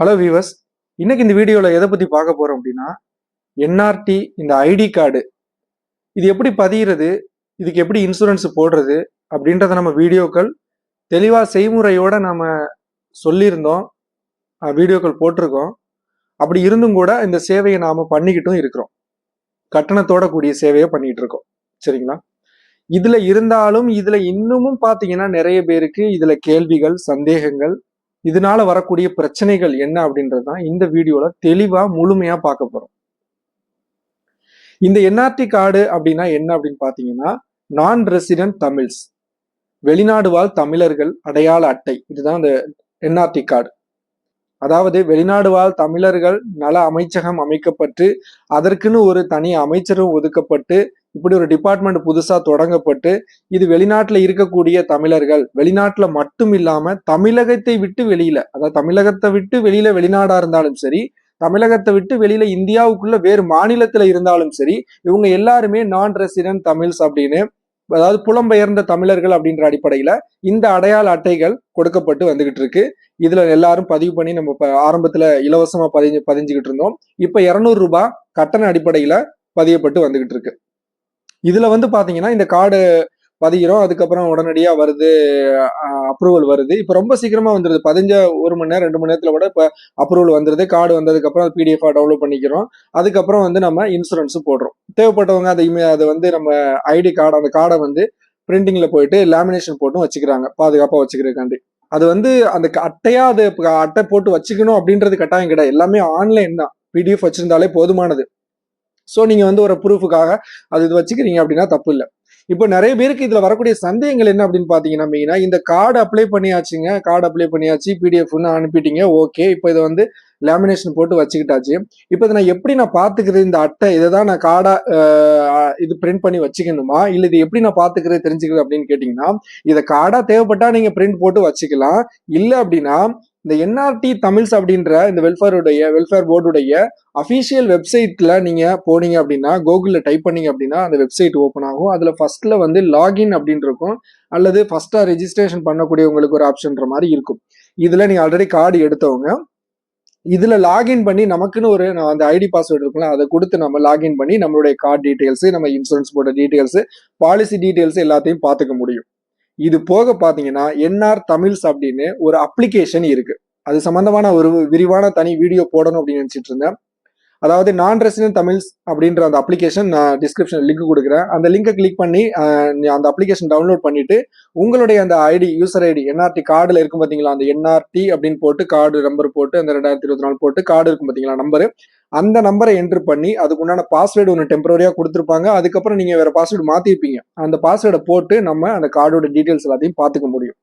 Hello viewers இன்னைக்கு இந்த வீடியோவில் எதை பற்றி பார்க்க போகிறோம் அப்படின்னா என்ஆர்டி இந்த ஐடி கார்டு இது எப்படி பதிகிறது இதுக்கு எப்படி இன்சூரன்ஸ் போடுறது அப்படின்றத நம்ம வீடியோக்கள் தெளிவாக செய்முறையோடு நம்ம சொல்லியிருந்தோம். வீடியோக்கள் போட்டிருக்கோம். அப்படி இருந்தும் கூட இந்த சேவையை நாம் பண்ணிக்கிட்டும் இருக்கிறோம். கட்டணத்தோட கூடிய சேவையை பண்ணிகிட்டு இருக்கோம். சரிங்களா? இதில் இருந்தாலும் இதில் இன்னமும் பார்த்தீங்கன்னா நிறைய பேருக்கு இதில் கேள்விகள் சந்தேகங்கள் இதனால வரக்கூடிய பிரச்சனைகள் என்ன அப்படின்றது தான் இந்த வீடியோல தெளிவா முழுமையா பார்க்க போறோம். இந்த என்ஆர்டி கார்டு அப்படின்னா என்ன அப்படின்னு பாத்தீங்கன்னா நான் ரெசிடென்ட் தமிழ்ஸ். வெளிநாடு வாழ் தமிழர்கள் அடையாள அட்டை. இதுதான் இந்த என்ஆர்டி கார்டு. அதாவது வெளிநாடு வாழ் தமிழர்கள் நல அமைச்சகம் அமைக்கப்பட்டு அதற்குன்னு ஒரு தனி அமைச்சரும் ஒதுக்கப்பட்டு இப்படி ஒரு டிபார்ட்மெண்ட் புதுசாக தொடங்கப்பட்டு இது வெளிநாட்டில் இருக்கக்கூடிய தமிழர்கள் வெளிநாட்டில் மட்டும் இல்லாமல் தமிழகத்தை விட்டு வெளியில அதாவது தமிழகத்தை விட்டு வெளியில வெளிநாடா இருந்தாலும் சரி தமிழகத்தை விட்டு வெளியில இந்தியாவுக்குள்ள வேறு மாநிலத்துல இருந்தாலும் சரி இவங்க எல்லாருமே நான் ரெசிடென்ட் தமிழ்ஸ் அப்படின்னு அதாவது புலம்பெயர்ந்த தமிழர்கள் அப்படின்ற அடிப்படையில இந்த அடையாள அட்டைகள் கொடுக்கப்பட்டு வந்துகிட்டு இருக்கு. இதுல எல்லாரும் பதிவு பண்ணி நம்ம இப்போ ஆரம்பத்துல இலவசமா பதிஞ்சு பதிஞ்சுக்கிட்டு இருந்தோம். இப்ப இருநூறு ரூபாய் கட்டண அடிப்படையில பதியப்பட்டு வந்துகிட்டு இருக்கு. இதுல வந்து பாத்தீங்கன்னா இந்த கார்டு பதிகிறோம். அதுக்கப்புறம் உடனடியா வருது அப்ரூவல் வருது. இப்ப ரொம்ப சீக்கிரமா வந்துருது. பதிஞ்ச ஒரு மணி நேரம் ரெண்டு மணி நேரத்துல கூட இப்ப அப்ரூவல் வந்துருது. கார்டு வந்ததுக்கு அப்புறம் பிடிஎஃப் டவுன்லோட் பண்ணிக்கிறோம். அதுக்கப்புறம் வந்து நம்ம இன்சூரன்ஸும் போடுறோம். தேவைப்பட்டவங்க அதை இமே அதை வந்து நம்ம ஐடி கார்டு அந்த கார்டை வந்து பிரிண்டிங்ல போயிட்டு லேமினேஷன் போட்டும் வச்சுக்கிறாங்க. பாதுகாப்பா வச்சுக்கிறதுக்காண்டி. அது வந்து அந்த க- அட்டையா அது அட்டை போட்டு வச்சுக்கணும் அப்படின்றது கட்டாயம் கிடையாது. எல்லாமே ஆன்லைன் தான். பிடிஎஃப் வச்சிருந்தாலே போதுமானது. ஸோ நீங்கள் வந்து ஒரு ப்ரூஃபுக்காக அது இது வச்சுக்கிறீங்க அப்படின்னா தப்பு இல்லை. இப்போ நிறைய பேருக்கு இதில் வரக்கூடிய சந்தேகங்கள் என்ன அப்படின்னு பார்த்தீங்கன்னா மெயினாக இந்த கார்டு அப்ளை பண்ணியாச்சுங்க கார்டு அப்ளை பண்ணியாச்சு பிடிஎஃப்னு அனுப்பிட்டீங்க ஓகே இப்போ இதை வந்து லேமினேஷன் போட்டு வச்சுக்கிட்டாச்சு. இப்போ இதை நான் எப்படி நான் பார்த்துக்கிறது இந்த அட்டை இதை தான் நான் கார்டா இது பிரிண்ட் பண்ணி வச்சுக்கணுமா? இல்லை இது எப்படி நான் பார்த்துக்கிறது தெரிஞ்சுக்கிறது அப்படின்னு கேட்டிங்கன்னா இதை கார்டாக தேவைப்பட்டா நீங்கள் பிரிண்ட் போட்டு வச்சுக்கலாம். இல்லை அப்படின்னா இந்த என்ஆர்டி தமிழ்ஸ் அப்படின்ற இந்த வெல்ஃபேருடைய வெல்ஃபேர் போர்டுடைய அஃபீஷியல் வெப்சைட்ல நீங்க போனீங்க அப்படின்னா கூகுளில் டைப் பண்ணீங்க அப்படின்னா அந்த வெப்சைட் ஓப்பன் ஆகும். அதுல ஃபர்ஸ்ட்ல வந்து லாகின் அப்படின்னு இருக்கும். அல்லது ஃபர்ஸ்டா ரெஜிஸ்ட்ரேஷன் பண்ணக்கூடியவங்களுக்கு ஒரு ஆப்ஷன்ற மாதிரி இருக்கும். இதுல நீங்க ஆல்ரெடி கார்டு எடுத்தவங்க இதுல லாகின் பண்ணி நமக்குன்னு ஒரு அந்த ஐடி பாஸ்வேர்டு இருக்கும்ல அதை கொடுத்து நம்ம லாகின் பண்ணி நம்மளுடைய கார்டு டீடைல்ஸ் நம்ம insurance board details policy details எல்லாத்தையும் பார்த்துக்க முடியும். இது போக பாத்தீங்கன்னா என்ஆர் தமிழ்ஸ் அப்படின்னு ஒரு அப்ளிகேஷன் இருக்கு. அது சம்பந்தமான ஒரு விரிவான தனி வீடியோ போடணும் அப்படின்னு நினைச்சிட்டு இருந்தேன். அதாவது நான் ரெசிடென்ட் தமிழ்ஸ் அப்படின்ற அந்த அப்ளிகேஷன் நான் டிஸ்கிரிப்ஷன் லிங்க் கொடுக்குறேன். அந்த லிங்கை கிளிக் பண்ணி நீ அந்த அப்ளிகேஷன் டவுன்லோட் பண்ணிட்டு உங்களுடைய அந்த ஐடி யூசர் ஐடி என்ஆர்டி கார்டில் இருக்கும் பார்த்தீங்களா? அந்த என்ஆர்டி அப்படின்னு போட்டு கார்டு நம்பர் போட்டு அந்த ரெண்டாயிரத்தி இருபத்தி நாலு போட்டு கார்டு இருக்கும் பார்த்தீங்களா? நம்பர் அந்த நம்பரை என்ட்ரு பண்ணி அதுக்கு உண்டான பாஸ்வேர்டு ஒன்று டெம்பரரியாக கொடுத்துருப்பாங்க. அதுக்கப்புறம் நீங்கள் வேறு பாஸ்வேர்டு மாற்றிருப்பீங்க அந்த பாஸ்வேர்டை போட்டு நம்ம அந்த கார்டோட டீட்டெயில்ஸ் எல்லாத்தையும் பார்த்துக்க முடியும்.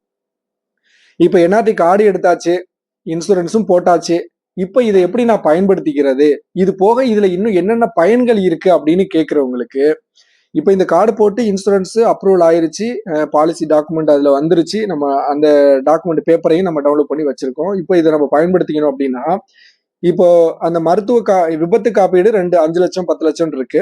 இப்போ என்ஆர்டி கார்டு எடுத்தாச்சு இன்சூரன்ஸும் போட்டாச்சு இப்போ இதை எப்படி நான் பயன்படுத்திக்கிறது? இது போக இதுல இன்னும் என்னென்ன பயன்கள் இருக்கு அப்படின்னு கேட்குறவங்களுக்கு இப்போ இந்த கார்டு போட்டு இன்சூரன்ஸ் அப்ரூவல் ஆயிருச்சு பாலிசி டாக்குமெண்ட் அதுல வந்துருச்சு நம்ம அந்த டாக்குமெண்ட் பேப்பரையும் நம்ம டவுன்லோட் பண்ணி வச்சிருக்கோம். இப்போ இதை நம்ம பயன்படுத்திக்கணும் அப்படின்னா இப்போ அந்த மருத்துவ கா விபத்து காப்பீடு ரெண்டு அஞ்சு லட்சம் பத்து லட்சம் இருக்கு.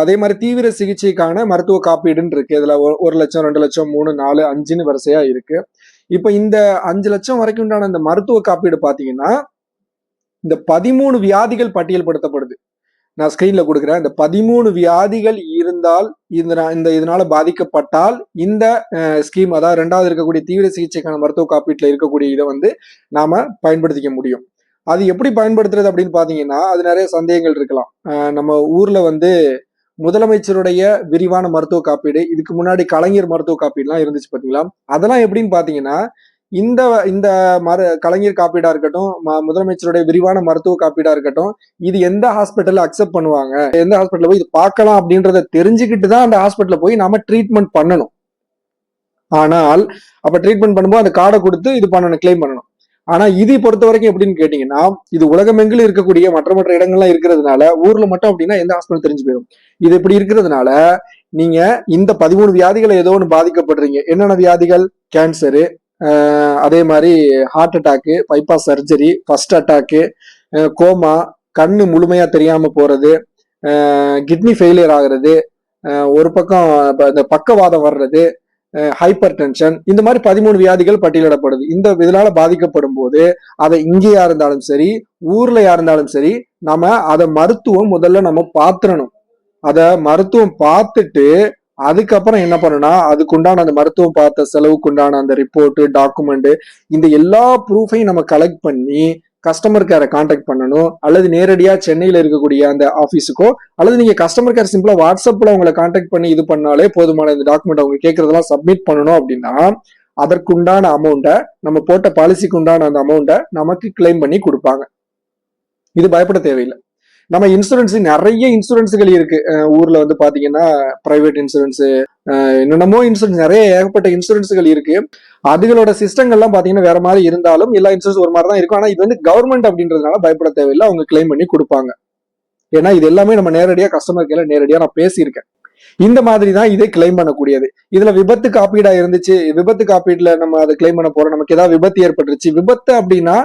அதே மாதிரி தீவிர சிகிச்சைக்கான மருத்துவ காப்பீடுன்னு இருக்கு. இதுல ஒரு- லட்சம் ரெண்டு லட்சம் மூணு நாலு அஞ்சுன்னு வரிசையா இருக்கு. இப்போ இந்த அஞ்சு லட்சம் வரைக்கும் உண்டான இந்த மருத்துவ காப்பீடு பாத்தீங்கன்னா இந்த பதிமூணு வியாதிகள் பட்டியல்படுத்தப்படுது. நான் ஸ்கிரீன்ல கொடுக்குறேன். இந்த பதிமூணு வியாதிகள் இருந்தால் இந்த இந்த இதனால பாதிக்கப்பட்டால் இந்த ஸ்கீம் அதாவது ரெண்டாவது இருக்கக்கூடிய தீவிர சிகிச்சைக்கான மருத்துவ காப்பீட்டில் இருக்கக்கூடிய இதை வந்து நாம பயன்படுத்திக்க முடியும். அது எப்படி பயன்படுத்துறது அப்படின்னு பாத்தீங்கன்னா அது நிறைய சந்தேகங்கள் இருக்கலாம். நம்ம ஊர்ல வந்து முதலமைச்சருடைய விரிவான மருத்துவ காப்பீடு இதுக்கு முன்னாடி கலைஞர் மருத்துவ காப்பீடுலாம் இருந்துச்சு பாத்தீங்களா? அதெல்லாம் எப்படின்னு பாத்தீங்கன்னா இந்த இந்த மரு கலைஞர் காப்பீடா இருக்கட்டும் ம- முதலமைச்சருடைய விரிவான மருத்துவ காப்பீடா இருக்கட்டும் இது எந்த ஹாஸ்பிட்டல்ல அக்செப்ட் பண்ணுவாங்க எந்த ஹாஸ்பிட்டல் போய் இது பார்க்கலாம் அப்படின்றத தெரிஞ்சுக்கிட்டு தான் அந்த ஹாஸ்பிட்டல போய் நாம ட்ரீட்மெண்ட் பண்ணணும். ஆனால் அப்ப ட்ரீட்மெண்ட் பண்ணும்போது அந்த கார்டை கொடுத்து இது பண்ணணும் கிளைம் பண்ணணும். ஆனா இது பொறுத்த வரைக்கும் எப்படின்னு கேட்டீங்கன்னா இது உலகமெங்கிலும் இருக்கக்கூடிய மற்ற மற்ற இடங்கள்லாம் இருக்கிறதுனால ஊர்ல மட்டும் அப்படின்னா எந்த ஹாஸ்பிட்டல் தெரிஞ்சு போயிடும். இது இப்படி இருக்கிறதுனால நீங்க இந்த பதிமூணு வியாதிகளை ஏதோ ஒன்று பாதிக்கப்படுறீங்க. என்னென்ன வியாதிகள்? கேன்சரு அதே மாதிரி heart attack bypass surgery first attack coma கண்ணு முழுமையா தெரியாம போறது கிட்னி ஃபெயிலியர் ஆகுறது ஒரு பக்கம் இந்த பக்கவாதம் வர்றது ஹைப்பர் டென்ஷன் இந்த மாதிரி பதிமூணு வியாதிகள் பட்டியலிடப்படுது. இந்த இதனால பாதிக்கப்படும் போது அதை இங்கேயா இருந்தாலும் சரி ஊர்லயா இருந்தாலும் சரி நம்ம அதை மருத்துவம் முதல்ல நம்ம பார்த்துடணும் அதை மருத்துவம் பார்த்துட்டு அதுக்கப்புறம் என்ன பண்ணணும்னா அதுக்குண்டான அந்த மருத்துவம் பார்த்த செலவுக்குண்டான அந்த ரிப்போர்ட்டு டாக்குமெண்ட் இந்த எல்லா ப்ரூஃபையும் நம்ம கலெக்ட் பண்ணி கஸ்டமர் கேரை காண்டாக்ட் பண்ணணும். அல்லது நேரடியாக சென்னையில் இருக்கக்கூடிய அந்த ஆஃபீஸுக்கோ அல்லது நீங்கள் கஸ்டமர் கேர் சிம்பிளாக வாட்ஸ்அப்பில் உங்களை காண்டாக்ட் பண்ணி இது பண்ணாலே போதுமான இந்த டாக்குமெண்ட் அவங்க கேட்குறதெல்லாம் சப்மிட் பண்ணணும் அப்படின்னா அதற்குண்டான அமௌண்ட்டை நம்ம போட்ட பாலிசிக்கு உண்டான அந்த அமௌண்ட்டை நமக்கு கிளைம் பண்ணி கொடுப்பாங்க. இது பயப்பட தேவையில்லை. நம்ம இன்சூரன்ஸ் நிறைய இன்சூரன்ஸுகள் இருக்கு. ஊர்ல வந்து பாத்தீங்கன்னா பிரைவேட் இன்சூரன்ஸ் என்னென்னமோ இன்சூரன்ஸ் நிறைய ஏகப்பட்ட இன்சூரன்ஸுகள் இருக்கு. அதுகளோட சிஸ்டங்கள்லாம் பாத்தீங்கன்னா வேற மாதிரி இருந்தாலும் எல்லா இன்சூரன்ஸ் ஒரு மாதிரி தான் இருக்கும். ஆனா இது வந்து கவர்மெண்ட் அப்படின்றதுனால பயப்பட தேவையில்லை. அவங்க கிளைம் பண்ணி கொடுப்பாங்க. ஏன்னா இது எல்லாமே நம்ம நேரடியா கஸ்டமர் கேர்ல நேரடியா நான் பேசியிருக்கேன். இந்த மாதிரி தான் இதை கிளைம் பண்ணக்கூடியது. இதுல விபத்து காப்பீடா இருந்துச்சு விபத்து காப்பீடுல நம்ம அதை கிளைம் பண்ண போறோம். நமக்கு ஏதாவது விபத்து ஏற்பட்டுருச்சு. விபத்து அப்படின்னா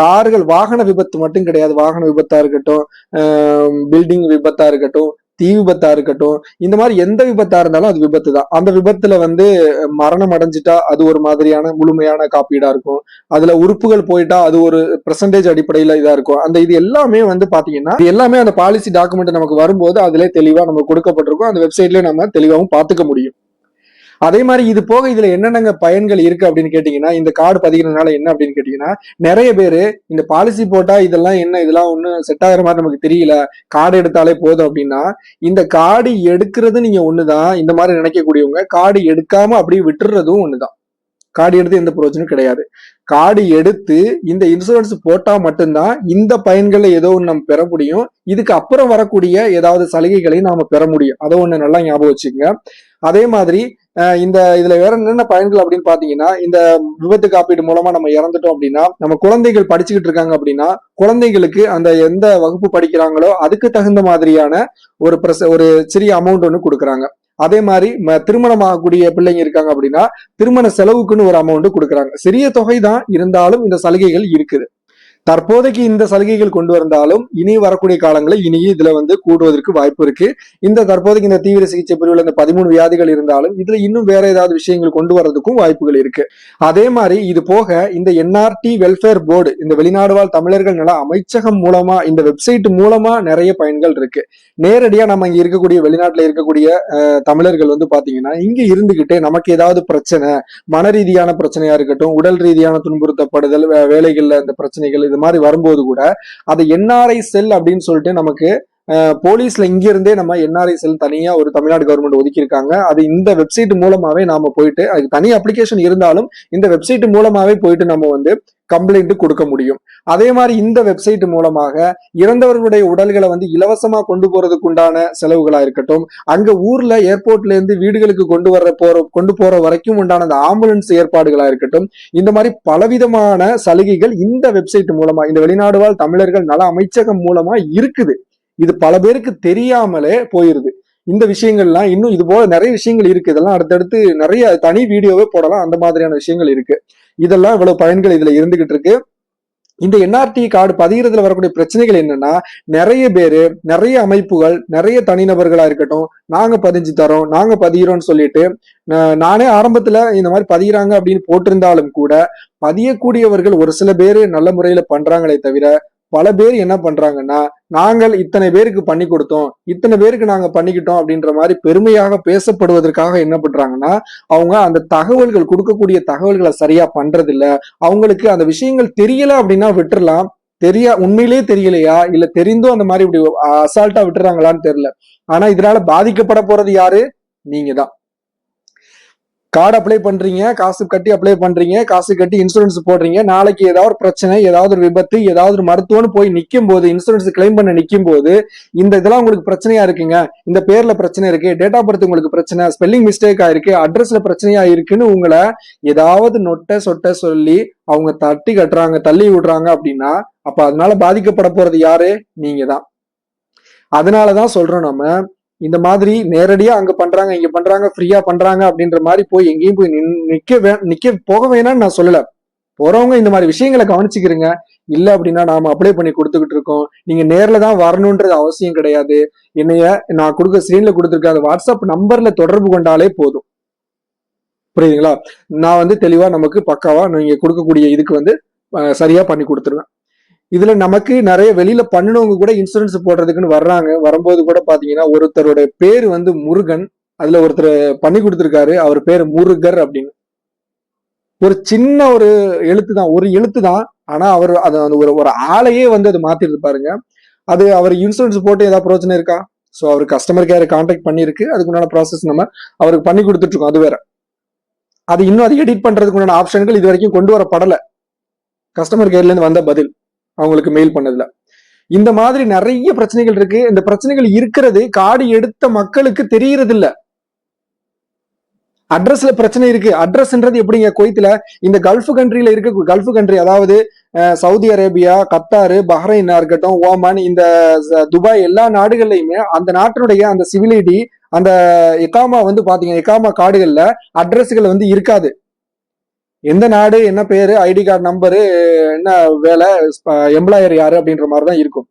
கார்கள் வாகன விபத்து மட்டும் கிடையாது. வாகன விபத்தா இருக்கட்டும் பில்டிங் விபத்தா இருக்கட்டும் தீ விபத்தா இருக்கட்டும் இந்த மாதிரி எந்த விபத்தா இருந்தாலும் அது விபத்து தான். அந்த விபத்துல வந்து மரணம் அடைஞ்சிட்டா அது ஒரு மாதிரியான முழுமையான காப்பீடா இருக்கும். அதுல உறுப்புகள் போயிட்டா அது ஒரு பெர்சன்டேஜ் அடிப்படையில இதா இருக்கும். அந்த இது எல்லாமே வந்து பாத்தீங்கன்னா எல்லாமே அந்த பாலிசி டாக்குமெண்ட் நமக்கு வரும்போது அதுல தெளிவா நம்ம கொடுக்கப்பட்டிருக்கும். அந்த வெப்சைட்லயே நம்ம தெளிவாகவும் பார்த்துக்க முடியும். அதே மாதிரி இது போக இதுல என்னென்னங்க பயன்கள் இருக்கு அப்படின்னு கேட்டீங்கன்னா இந்த கார்டு பதிக்கிறதுனால என்ன அப்படின்னு கேட்டீங்கன்னா நிறைய பேரு இந்த பாலிசி போட்டா இதெல்லாம் என்ன இதெல்லாம் ஒன்றும் செட் ஆகிற மாதிரி நமக்கு தெரியல கார்டு எடுத்தாலே போதும் அப்படின்னா இந்த கார்டு எடுக்கிறது நீங்க ஒண்ணுதான் இந்த மாதிரி நினைக்கக்கூடியவங்க கார்டு எடுக்காம அப்படியே விட்டுறதும் ஒண்ணுதான். கார்டு எடுத்து எந்த பிரயோஜனம் கிடையாது. கார்டு எடுத்து இந்த இன்சூரன்ஸ் போட்டா மட்டும்தான் இந்த பயன்களை ஏதோ ஒன்று நம்ம பெற முடியும். இதுக்கு அப்புறம் வரக்கூடிய ஏதாவது சலுகைகளையும் நாம பெற முடியும். அதை ஒண்ணு நல்லா ஞாபகம் வச்சுக்கோங்க. அதே மாதிரி இந்த இதுல வேற என்னென்ன பயன்கள் அப்படின்னு பாத்தீங்கன்னா இந்த விபத்து காப்பீடு மூலமா நம்ம இறந்துட்டோம் அப்படின்னா நம்ம குழந்தைகள் படிச்சுக்கிட்டு இருக்காங்க அப்படின்னா குழந்தைகளுக்கு அந்த எந்த வகுப்பு படிக்கிறாங்களோ அதுக்கு தகுந்த மாதிரியான ஒரு பிரச ஒரு சிறிய அமௌண்ட் ஒன்று கொடுக்குறாங்க. அதே மாதிரி திருமணம் ஆகக்கூடிய பிள்ளைங்க இருக்காங்க அப்படின்னா திருமண செலவுக்குன்னு ஒரு அமௌண்ட் கொடுக்குறாங்க. சிறிய தொகை தான் இருந்தாலும் இந்த சலுகைகள் இருக்குது. தற்போதைக்கு இந்த சலுகைகள் கொண்டு வந்தாலும் இனி வரக்கூடிய காலங்களில் இனியும் இதுல வந்து கூடுவதற்கு வாய்ப்பு இருக்கு. இந்த தற்போதைக்கு இந்த தீவிர சிகிச்சை பிரிவில் இந்த பதிமூணு வியாதிகள் இருந்தாலும் இதுல இன்னும் வேற ஏதாவது விஷயங்கள் கொண்டு வர்றதுக்கும் வாய்ப்புகள் இருக்கு. அதே மாதிரி இது போக இந்த என்ஆர்டி வெல்ஃபேர் போர்டு இந்த வெளிநாடு வாழ் தமிழர்கள் நல அமைச்சகம் மூலமா இந்த வெப்சைட் மூலமா நிறைய பயன்கள் இருக்கு. நேரடியா நம்ம இங்க இருக்கக்கூடிய வெளிநாட்டுல இருக்கக்கூடிய தமிழர்கள் வந்து பாத்தீங்கன்னா இங்க இருந்துகிட்டே நமக்கு ஏதாவது பிரச்சனை மன ரீதியான பிரச்சனையா இருக்கட்டும் உடல் ரீதியான துன்புறுத்தப்படுதல் வே- வேலைகள்ல இந்த பிரச்சனைகள் இது மாதிரி வரும்போது கூட அதை என்ஆர்ஐ செல் அப்படின்னு சொல்லிட்டு நமக்கு போலீஸ்ல இங்கிருந்தே நம்ம என்ஆர்ஐஸ்ல தனியா ஒரு தமிழ்நாடு கவர்மெண்ட் ஒதுக்கியிருக்காங்க. அது இந்த வெப்சைட் மூலமாவே நாம போயிட்டு அதுக்கு தனி அப்ளிகேஷன் இருந்தாலும் இந்த வெப்சைட் மூலமாவே போயிட்டு நம்ம வந்து கம்ப்ளைண்ட் கொடுக்க முடியும். அதே மாதிரி இந்த வெப்சைட் மூலமாக இறந்தவர்களுடைய உடல்களை வந்து இலவசமா கொண்டு போறதுக்கு உண்டான செலவுகளா இருக்கட்டும் அங்க ஊர்ல ஏர்போர்ட்ல இருந்து வீடுகளுக்கு கொண்டு வர போற கொண்டு போற வரைக்கும் உண்டான அந்த ஆம்புலன்ஸ் ஏற்பாடுகளா இருக்கட்டும் இந்த மாதிரி பலவிதமான சலுகைகள் இந்த வெப்சைட் மூலமா இந்த வெளிநாடு வாழ் தமிழர்கள் நல அமைச்சகம் மூலமா இருக்குது. இது பல பேருக்கு தெரியாமலே போயிருது. இந்த விஷயங்கள்லாம் இன்னும் இது போல நிறைய விஷயங்கள் இருக்கு. இதெல்லாம் அடுத்தடுத்து நிறைய தனி வீடியோவே போடலாம். அந்த மாதிரியான விஷயங்கள் இருக்கு. இதெல்லாம் இவ்வளவு பயன்கள் இதுல இருந்துகிட்டு இருக்கு. இந்த என்ஆர்டி கார்டு பதிகிறதுல வரக்கூடிய பிரச்சனைகள் என்னன்னா நிறைய பேரு நிறைய அமைப்புகள் நிறைய தனிநபர்களா இருக்கட்டும் நாங்க பதிஞ்சு தரோம் நாங்க பதிகிறோம்னு சொல்லிட்டு நானே ஆரம்பத்துல இந்த மாதிரி பதிகிறாங்க அப்படின்னு போட்டிருந்தாலும் கூட பதியக்கூடியவர்கள் ஒரு சில பேர் நல்ல முறையில பண்றாங்களே தவிர பல பேர் என்ன பண்றாங்கன்னா நாங்கள் இத்தனை பேருக்கு பண்ணி கொடுத்தோம் இத்தனை பேருக்கு நாங்க பண்ணிக்கிட்டோம் அப்படின்ற மாதிரி பெருமையாக பேசப்படுவதற்காக என்ன பண்றாங்கன்னா அவங்க அந்த தகவல்கள் கொடுக்கக்கூடிய தகவல்களை சரியா பண்றது இல்ல அவங்களுக்கு அந்த விஷயங்கள் தெரியல அப்படின்னா விட்டுறலாம். தெரிய உண்மையிலேயே தெரியலையா? இல்ல தெரிந்தும் அந்த மாதிரி இப்படி அசால்ட்டா விட்டுறாங்களான்னு தெரியல. ஆனா இதனால பாதிக்கப்பட போறது யாரு? நீங்க தான் கார்டு அப்ளை பண்றீங்க காசு கட்டி அப்ளை பண்றீங்க காசு கட்டி இன்சூரன்ஸ் போடுறீங்க நாளைக்கு ஏதாவது ஒரு பிரச்சனை ஏதாவது ஒரு விபத்து ஏதாவது ஒரு மருத்துவம்னு போய் நிற்கும் போது இன்சூரன்ஸ் கிளைம் பண்ண நிற்கும் போது இந்த இதெல்லாம் உங்களுக்கு பிரச்சனையா இருக்குங்க. இந்த பேர்ல பிரச்சனை இருக்கு டேட் ஆஃப் பர்த் உங்களுக்கு பிரச்சனை ஸ்பெல்லிங் மிஸ்டேக் ஆயிருக்கு அட்ரஸ்ல பிரச்சனையா இருக்குன்னு உங்களை ஏதாவது நொட்டை சொட்ட சொல்லி அவங்க தட்டி கட்டுறாங்க தள்ளி விடுறாங்க அப்படின்னா அப்ப அதனால பாதிக்கப்பட போறது யாரு? நீங்க தான் அதனாலதான் சொல்றோம் நம்ம இந்த மாதிரி நேரடியா அங்க பண்றாங்க இங்க பண்றாங்க ஃப்ரீயா பண்றாங்க அப்படின்ற மாதிரி போய் எங்கேயும் போய் நின்- நிக்க வே நிக்க போக வேணாம்னு நான் சொல்லல. போறவங்க இந்த மாதிரி விஷயங்களை கவனிச்சுக்கிறீங்க இல்ல அப்படின்னா நாம அப்ளை பண்ணி கொடுத்துக்கிட்டு இருக்கோம். நீங்க நேர்ல தான் வரணுன்றது அவசியம் கிடையாது. என்னைய நான் கொடுக்க ஸ்கிரீன்ல கொடுத்துருக்க அந்த வாட்ஸ்அப் நம்பர்ல தொடர்பு கொண்டாலே போதும். புரியுதுங்களா? நான் வந்து தெளிவா நமக்கு பக்காவா நீங்க கொடுக்கக்கூடிய இதுக்கு வந்து சரியாக சரியா பண்ணி கொடுத்துருவேன். இதுல நமக்கு நிறைய வெளியில பண்ணினவங்க கூட இன்சூரன்ஸ் போடுறதுக்குன்னு வர்றாங்க. வரும்போது கூட பாத்தீங்கன்னா ஒருத்தரோட பேர் வந்து முருகன். அதுல ஒருத்தர் பண்ணி கொடுத்துருக்காரு. அவர் பேர் முருகர் அப்படின்னு. ஒரு சின்ன ஒரு எழுத்து தான். ஒரு எழுத்து தான். ஆனா அவர் அது அந்த ஒரு ஒரு ஆளையே வந்து அது மாத்திருது பாருங்க. அது அவர் இன்சூரன்ஸ் போட்டு ஏதாவது பிரச்சனை இருக்கா? ஸோ அவர் கஸ்டமர் கேர் கான்டாக்ட் பண்ணியிருக்கு. அதுக்குண்டான ப்ராசஸ் நம்ம அவருக்கு பண்ணி கொடுத்துட்ருக்கோம் அது வேற. அது இன்னும் அது எடிட் பண்றதுக்கு உண்டான ஆப்ஷன்கள் இது வரைக்கும் கொண்டு வரப்படலை. கஸ்டமர் கேர்ல இருந்து வந்த பதில். அவங்களுக்கு மெயில் பண்ணதுல. இந்த மாதிரி நிறைய பிரச்சனைகள் இருக்கு. இந்த பிரச்சனைகள் இருக்கிறது காடு எடுத்த மக்களுக்கு தெரியறது இல்ல அட்ரஸ்ல பிரச்சனை இருக்கு. அட்ரஸ்ன்றது எப்படிங்க? குவைத்துல இந்த கல்ஃப் கண்ட்ரியில இருக்க கல்ஃப் கண்ட்ரி அதாவது சவுதி அரேபியா கத்தாரு பஹ்ரைனா இருக்கட்டும் ஓமான் இந்த துபாய் எல்லா நாடுகள்லையுமே அந்த நாட்டினுடைய அந்த சிவிலிட்டி அந்த எக்காமா வந்து பாத்தீங்கன்னா எக்காமா காடுகள்ல அட்ரஸ்கள் வந்து இருக்காது. எந்த நாடு என்ன பேரு ஐடி கார்டு நம்பரு என்ன வேலை எம்ப்ளாயர் யாரு அப்படின்ற மாதிரி தான் இருக்கும்.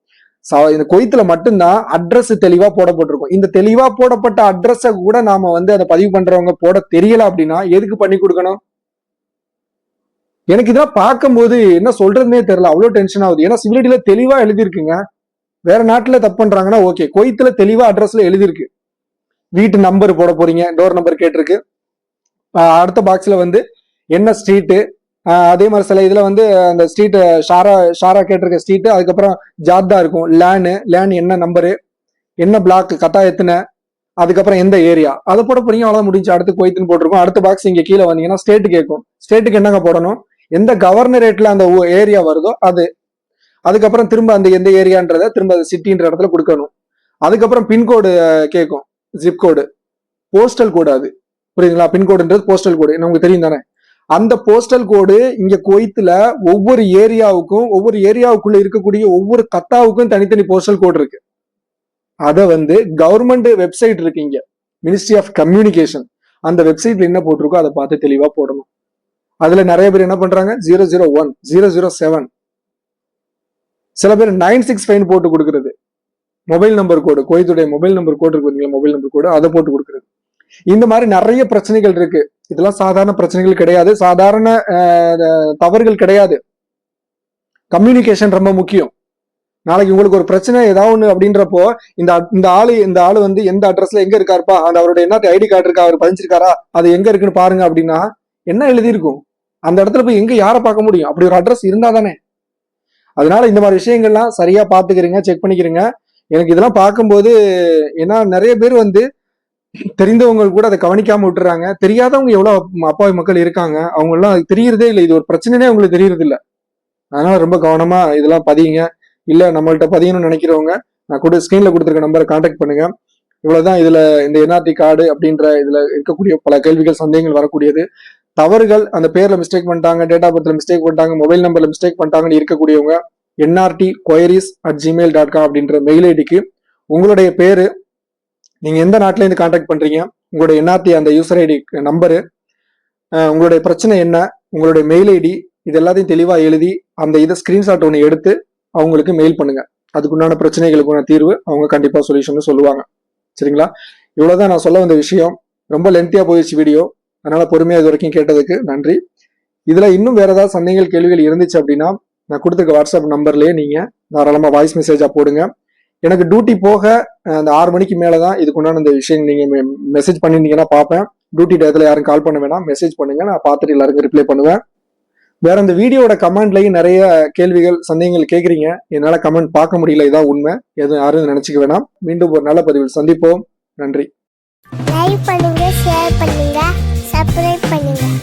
ச- இந்த கொய்த்துல மட்டும்தான் அட்ரஸ் தெளிவா போடப்பட்டிருக்கும். இந்த தெளிவா போடப்பட்ட அட்ரஸ கூட நாம வந்து அதை பதிவு பண்றவங்க போட தெரியல அப்படின்னா எதுக்கு பண்ணி கொடுக்கணும்? எனக்கு இதெல்லாம் பார்க்கும்போது என்ன சொல்றதுனே தெரியல. அவ்வளவு டென்ஷன் ஆகுது. ஏன்னா சிவிலிட்டில தெளிவா எழுதிருக்குங்க வேற நாட்டுல தப்பு பண்றாங்கன்னா ஓகே கொய்த்துல தெளிவா அட்ரஸ்ல எழுதியிருக்கு. வீட்டு நம்பர் போட போறீங்க. டோர் நம்பர் கேட்டிருக்கு. அடுத்த பாக்ஸ்ல வந்து என்ன ஸ்ட்ரீட்டு அதே மாதிரி சில இதில் வந்து அந்த ஸ்ட்ரீட்டு ஷாரா ஷாரா கேட்டிருக்க ஸ்ட்ரீட்டு அதுக்கப்புறம் ஜாத்தா இருக்கும். லேனு லேன் என்ன நம்பரு என்ன பிளாக் கத்தா எத்தனை? அதுக்கப்புறம் எந்த ஏரியா அதை போட போறீங்க அவ்வளோ முடிஞ்சு. அடுத்து கோயத்துன்னு போட்டிருக்கோம். அடுத்த பாக்ஸ் இங்கே கீழே வந்தீங்கன்னா ஸ்டேட்டு கேட்கும். ஸ்டேட்டுக்கு என்னங்க போடணும்? எந்த கவர்னரேட்டில் அந்த ஏரியா வருதோ அது. அதுக்கப்புறம் திரும்ப அந்த எந்த ஏரியான்றத திரும்ப சிட்டின்ற இடத்துல கொடுக்கணும். அதுக்கப்புறம் பின்கோடு கேட்கும். ஜிப் கோடு போஸ்டல் கோடு அது. புரியுதுங்களா? பின்கோடுன்றது போஸ்டல் கோடு நமக்கு தெரியும் தானே? அந்த போஸ்டல் கோடு இங்க குவைத்துல ஒவ்வொரு ஏரியாவுக்கும் ஒவ்வொரு ஏரியாவுக்குள்ள இருக்கக்கூடிய ஒவ்வொரு கத்தாவுக்கும் தனித்தனி போஸ்டல் கோடு இருக்கு. அதை வந்து கவர்மெண்ட் வெப்சைட் இருக்கு இங்க. மினிஸ்ட்ரி ஆஃப் கம்யூனிகேஷன் அந்த வெப்சைட்ல என்ன போட்டிருக்கோ அதை பார்த்து தெளிவா போடணும். அதுல நிறைய பேர் என்ன பண்றாங்க? Zero zero one zero zero seven சில பேர் நைன் சிக்ஸ் ஃபைன் போட்டு கொடுக்கறது. மொபைல் நம்பர் கோடு கோயத்துடைய மொபைல் நம்பர் கோடு இருக்கு மொபைல் நம்பர் கோடு அதை போட்டு கொடுக்கறது. இந்த மாதிரி நிறைய பிரச்சனைகள் இருக்கு. இதெல்லாம் சாதாரண பிரச்சனைகள் கிடையாது. சாதாரண தவறுகள் கிடையாது. கம்யூனிகேஷன் ரொம்ப முக்கியம். நாளைக்கு உங்களுக்கு ஒரு பிரச்சனை ஏதாவது ஒன்று அப்படின்றப்போ இந்த இந்த ஆளு இந்த ஆளு வந்து எந்த அட்ரஸ்ல எங்க இருக்காருப்பா? அந்த அவருடைய என்ன ஐடி கார்டு இருக்கா? அவர் பதிஞ்சிருக்காரா? அது எங்க இருக்குன்னு பாருங்க அப்படின்னா என்ன எழுதியிருக்கும்? அந்த இடத்துல போய் எங்க யாரை பார்க்க முடியும்? அப்படி ஒரு அட்ரஸ் இருந்தா தானே. அதனால இந்த மாதிரி விஷயங்கள்லாம் சரியா பாத்துக்கிறீங்க செக் பண்ணிக்கிறீங்க. எனக்கு இதெல்லாம் பார்க்கும்போது ஏன்னா நிறைய பேர் வந்து தெரிந்தவங்க கூட அதை கவனிக்காம விட்டுறாங்க. தெரியாதவங்க எவ்வளவு அப்பாவி மக்கள் இருக்காங்க. அவங்க எல்லாம் தெரியறதே இல்லை. இது ஒரு பிரச்சனைனே அவங்களுக்கு தெரியறது இல்ல அதனால ரொம்ப கவனமா இதெல்லாம் பதியுங்க. இல்ல நம்மள்ட்ட பதியணும்னு நினைக்கிறவங்க நான் கூட ஸ்கிரீன்ல கொடுத்துருக்க நம்பரை கான்டாக்ட் பண்ணுங்க. இவ்வளவுதான் இதுல இந்த என்ஆர்டி கார்டு அப்படின்ற இதுல இருக்கக்கூடிய பல கேள்விகள் சந்தேகங்கள் வரக்கூடியது. தவறுகள் அந்த பேர்ல மிஸ்டேக் பண்ணிட்டாங்க டேட் ஆஃப் பர்த்ல மிஸ்டேக் பண்ணிட்டாங்க மொபைல் நம்பர்ல மிஸ்டேக் பண்ணிட்டாங்கன்னு இருக்கக்கூடியவங்க NRT queries at Gmail dot com அப்படின்ற மெயில் ஐடிக்கு உங்களுடைய பேரு நீங்கள் எந்த நாட்டிலேருந்து காண்டாக்ட் பண்ணுறீங்க உங்களுடைய என்ஆர்டி அந்த யூசர் ஐடி நம்பரு உங்களுடைய பிரச்சனை என்ன? உங்களுடைய மெயில் ஐடி இது எல்லாத்தையும் தெளிவாக எழுதி அந்த இதை ஸ்க்ரீன்ஷாட் ஒன்று எடுத்து அவங்களுக்கு மெயில் பண்ணுங்க. அதுக்குண்டான பிரச்சனைகளுக்குண்டான தீர்வு அவங்க கண்டிப்பாக சொல்யூஷன் சொல்லுவாங்க. சரிங்களா? இவ்வளோதான் நான் சொல்ல வந்த விஷயம். ரொம்ப லென்த்தியாக போயிடுச்சு வீடியோ அதனால் பொறுமையாக இது வரைக்கும் கேட்டதுக்கு நன்றி. இதில் இன்னும் வேறு ஏதாவது சந்தேகங்கள் கேள்விகள் இருந்துச்சு அப்படின்னா நான் கொடுத்துருக்க வாட்ஸ்அப் நம்பர்லேயே நீங்கள் தாராளமாக வாய்ஸ் மெசேஜாக போடுங்க. எனக்கு டியூட்டி போக அந்த ஆறு மணிக்கு மேலே தான் இதுக்கு இதுக்குண்டான இந்த விஷயம் நீங்கள் மெசேஜ் பண்ணியிருந்தீங்கன்னா பார்ப்பேன். டியூட்டி டயத்தில் யாரும் கால் பண்ண வேணாம். மெசேஜ் பண்ணுங்க. நான் பார்த்துட்டு எல்லாருக்கும் ரிப்ளை பண்ணுவேன். வேற இந்த வீடியோட கமெண்ட்லையும் நிறைய கேள்விகள் சந்தேகங்கள் கேட்குறீங்க என்னால் கமெண்ட் பார்க்க முடியல. இதான் உண்மை. எதுவும் யாரும் நினச்சிக்க வேணாம். மீண்டும் ஒரு நல்ல பதிவில் சந்திப்போம். நன்றி. லைக் பண்ணுங்க ஷேர் பண்ணுங்க சப்ஸ்கிரைப் பண்ணுங்க.